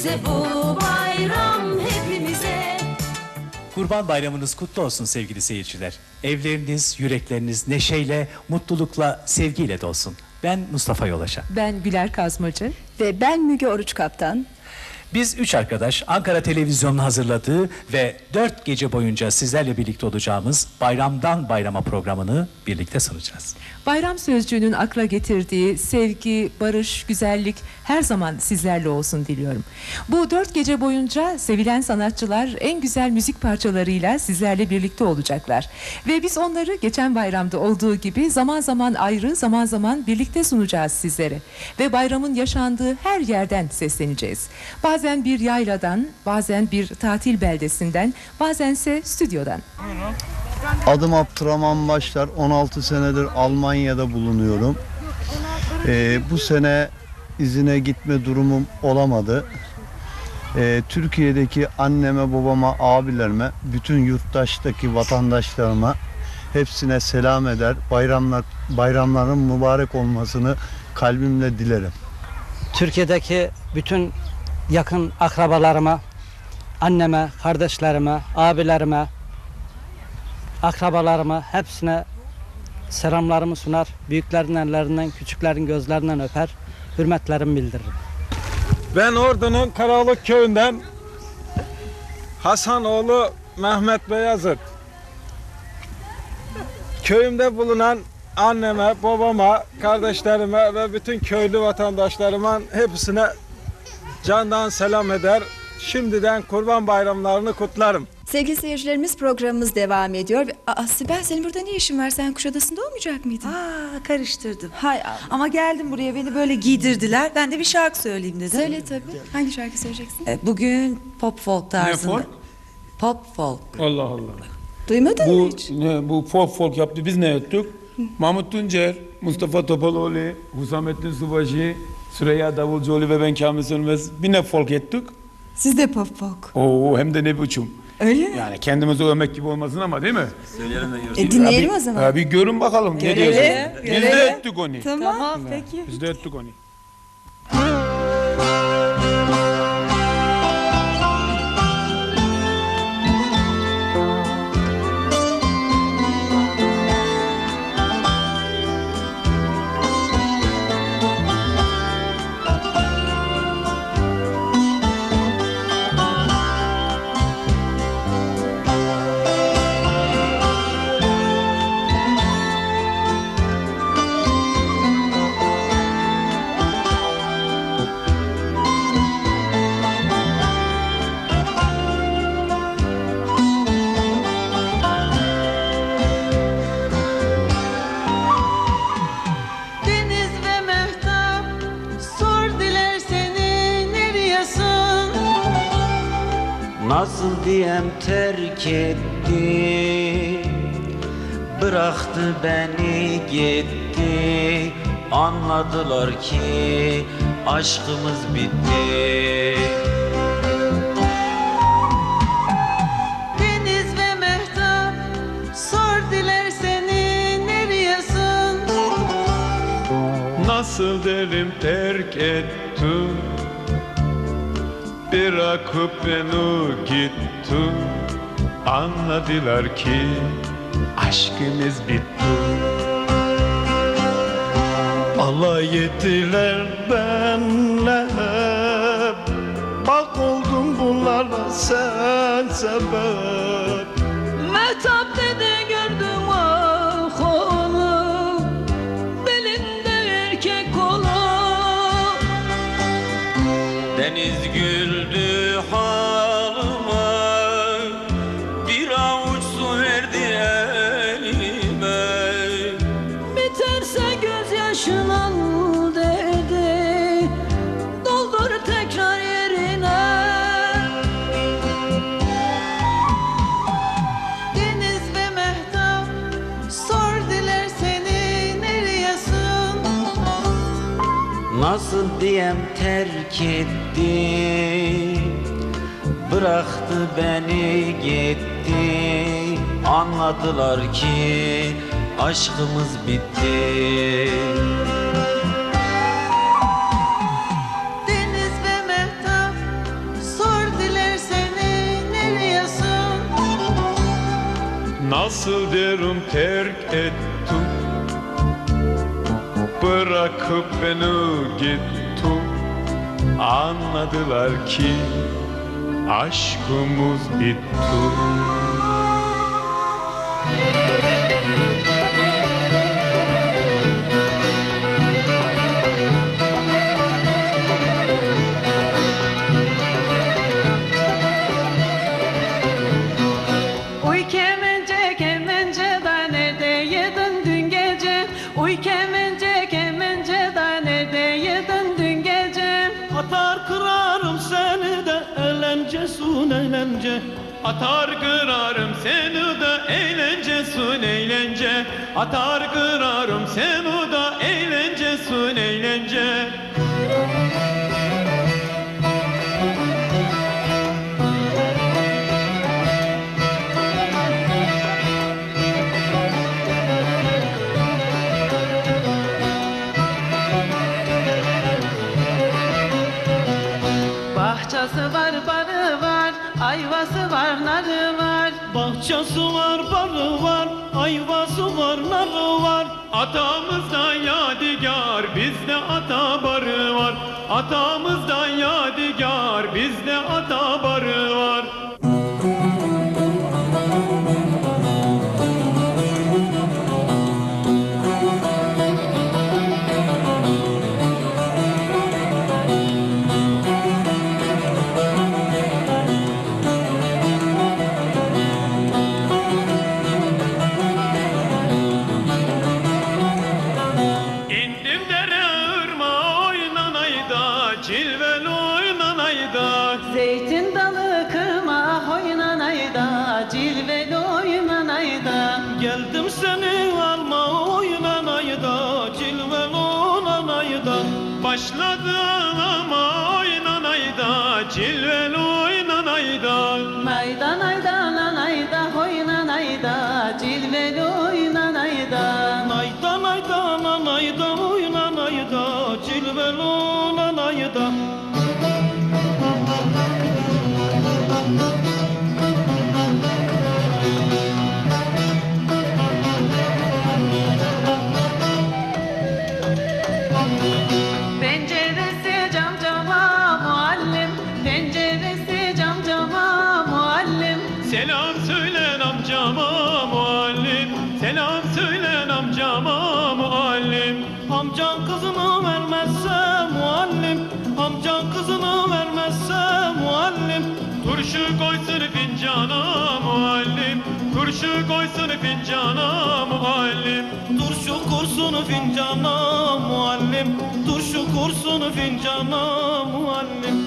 hepimize bu bayram hepimize Kurban bayramınız kutlu olsun sevgili seyirciler. Evleriniz, yürekleriniz neşeyle, mutlulukla, sevgiyle dolsun. Ben Mustafa Yolaşan. Ben Güler Kazmacı. Ve ben Müge Oruç Kaptan. Biz üç arkadaş Ankara Televizyonu'nun hazırladığı ve dört gece boyunca sizlerle birlikte olacağımız Bayramdan Bayrama programını birlikte sunacağız. Bayram sözcüğünün akla getirdiği sevgi, barış, güzellik her zaman sizlerle olsun diliyorum. Bu dört gece boyunca sevilen sanatçılar en güzel müzik parçalarıyla sizlerle birlikte olacaklar. Ve biz onları geçen bayramda olduğu gibi zaman zaman ayrı, zaman zaman birlikte sunacağız sizlere. Ve bayramın yaşandığı her yerden sesleneceğiz. Bazen bir yayladan, bazen bir tatil beldesinden, bazense stüdyodan. Adım Abdurrahman Başlar. 16 senedir Almanya'da bulunuyorum. Ee, bu sene izine gitme durumum olamadı. Ee, Türkiye'deki anneme, babama, abilerime, bütün yurttaştaki vatandaşlarıma hepsine selam eder. Bayramlar bayramların mübarek olmasını kalbimle dilerim. Türkiye'deki bütün yakın akrabalarıma, anneme, kardeşlerime, abilerime, akrabalarıma hepsine selamlarımı sunar. Büyüklerin ellerinden, küçüklerin gözlerinden öper. Hürmetlerimi bildiririm. Ben Ordu'nun Karalık köyünden Hasanoğlu Mehmet Beyazıt. Köyümde bulunan anneme, babama, kardeşlerime ve bütün köylü vatandaşlarıma hepsine candan selam eder. Şimdiden kurban bayramlarını kutlarım. Sevgili seyircilerimiz programımız devam ediyor. Ve- Aa, Sibel senin burada ne işin var? Sen Kuşadası'nda olmayacak mıydın? Aa karıştırdım. Hay Allah. Ama geldim buraya beni böyle giydirdiler. Ben de bir şarkı söyleyeyim dedim. Söyle tabii. Hangi şarkı söyleyeceksin? E, Bugün pop folk tarzında. folk? Pop folk. Allah Allah. Duymadın mı Bu hiç? ne, bu folk folk yaptı. Biz ne ettik? Mahmut Tuncer, Mustafa Topaloğlu, Husamettin Subacı, Süreyya Davulcuoğlu ve ben Kamil Sönmez bir ne folk ettik. Siz de pop folk. Oo hem de ne biçim. Öyle mi? Yani kendimizi övmek gibi olmasın ama değil mi? E, dinleyelim o zaman. ha, bir görün bakalım ne Görelim, diyorsun. Biz de görelim. ettik onu. Tamam, peki. Biz de ettik onu. Diyem terk etti. Bıraktı beni gitti. Anladılar ki aşkımız bitti. Deniz ve mehtap sor diler seni nereyesin Nasıl derim terk etti Bırakıp beni gitti. Anladılar ki aşkımız bitti. Alay ettiler benle. Hep Bak oldum bunlara sen sebep. Mehtap dede gördüm ah onu Belinde erkek kolu Deniz güldü Nasıl diyem terk etti? Bıraktı beni gitti. Anladılar ki aşkımız bitti. Nasıl derim terk et Bırakıp beni gittin Anladılar ki aşkımız bitti Atar kırarım seni de eğlencesin eğlence Atar kırarım seni de eğlencesin eğlence Bahçesi var var ayvası var narı var. Bahçesi var barı var. Ayvası var narı var. Atamızdan yadigar bizde ata barı var. Atamızdan yadigar Cilvel oynanayda Zeytin dalı kırma hoynanayda Cilveli oynanayda Geldim seni alma oynanayda Cilvel oynanayda Başladı ama oynanayda Cilvel Selam söylen amcama muallim. Selam söylen amcama muallim. Amcan kızını vermezse muallim. Amcan kızını vermezse muallim. Turşu koysun fincana muallim. Turşu koysun fincana muallim. Turşu kursunu fincana muallim. Turşu kursunu fincana muallim